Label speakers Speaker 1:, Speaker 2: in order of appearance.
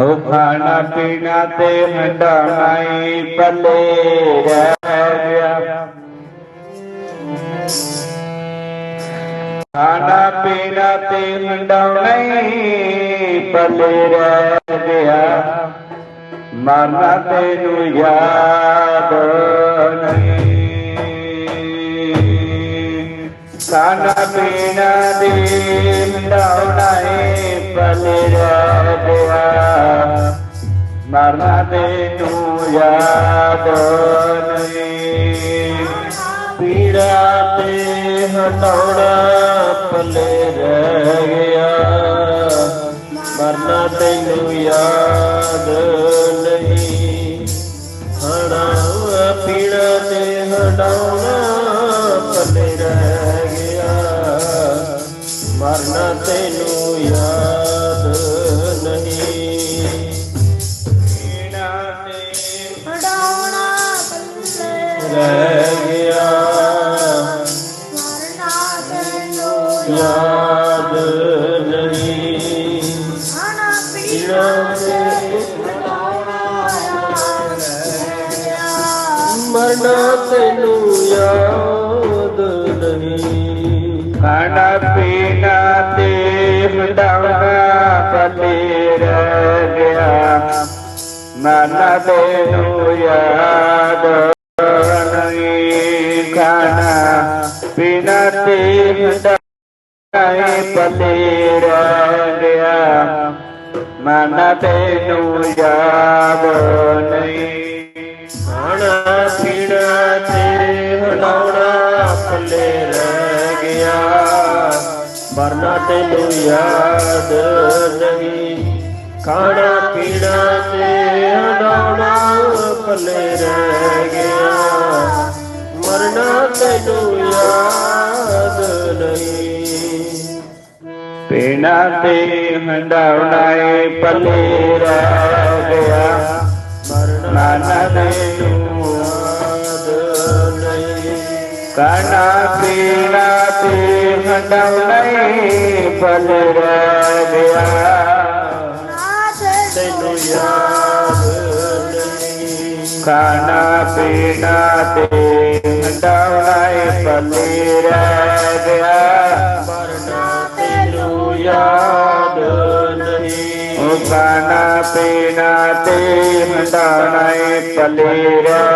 Speaker 1: ਉਹ ਖਾਣਾ ਪੀਣਾ ਤੇ ਹੰਡਾਉਣਾ ਹੀ ਪੱਲੇ ਰਹਿ ਗਿਆ। ਖਾਣਾ ਪੀਣਾ ਤੇ ਹੰਡਾਉਣਾ ਹੀ ਪੱਲੇ ਰਹਿ ਗਿਆ। ਮਰਨਾ ਤੈਨੂੰ ਯਾਦ ਨਹੀਂ। ਖਾਣਾ ਪੀਣਾ ਦੇ ਹੰਡਾਉਣਾ ਏ ਪੱਲੇ ਰਹਿ ਮਰਨਾ ਤੈਨੂੰ ਯਾਦ ਨਹੀਂ। ਪੀੜਾ ਤੇ ਹਟਾਉਣਾ ਪੱਲੇ ਰਹਿ ਗਿਆ। ਮਰਨਾ ਤੈਨੂੰ ਯਾਦ ਨਹੀਂ। ਹਣਾ ਪੀੜਾ ਤੇ ਹਟਾਉਣਾ ਪੱਲੇ ਰਹਿ ਗਿਆ। ਮਰਨਾ ਤੈਨੂੰ ਰਹਿ ਗਿਆ
Speaker 2: ਮਰਨਾ ਤੈਨੂੰ
Speaker 1: ਯਾਦ ਨਹੀਂ।
Speaker 2: ਹਣਾ ਪੀੜਾ ਤੇ
Speaker 1: ਮਰਨਾ ਤੈਨੂੰ ਯਾਦ ਨਹੀਂ। ਖਾਣਾ ਪੀਣਾ ਤੇ ਹਟਾਉਣਾ ਪੱਲੇ ਰਹਿ ਗਿਆ। ਮਰਨਾ ਤੈਨੂੰ ਯਾਦ ਖਾਣਾ ਪੀਣਾ ਤੇ ਹਟਾਉਣਾ ਪੱਲੇ ਰਹਿ ਗਿਆ ਮਨ ਤੈਨੂੰ ਯਾਦ ਨਹੀਂ। ਖਾਣਾ, ਪੀਣਾ ਤੇ ਹਟਾਉਣਾ ਪੱਲੇ ਰਹਿ ਗਿਆ। ਮਰਨਾ ਤੈਨੂੰ ਯਾਦ ਨਹੀਂ। ਖਾਣਾ, ਪੀਣਾ ਤੇ ਹਟਾਉਣਾ ਪੱਲੇ ਰਹਿ ਗਿਆ। ਮਰਨਾ ਤੈਨੂੰ ਯਾਦ ਪੀਣਾ ਤੇ ਹੰਡਾਉਣਾ ਏ ਪੱਲੇ ਰਹਿ ਗਿਆ ਮਰਨਾ ਤੈਨੂੰ ਯਾਦ ਨਹੀਂ ਕਾਣਾ ਪੀਣਾ ਤੇ ਹੰਡਾਉਣਾ ਏ ਪੱਲੇ ਰਹਿ ਗਿਆ ਤੈਨੂੰ ਯਾਦ ਨਹੀਂ ਖਾਣਾ ਪੀਣਾ ਤੇ ਹੰਡਾਉਣਾ ਏ ਪੱਲੇ ਰਹਿ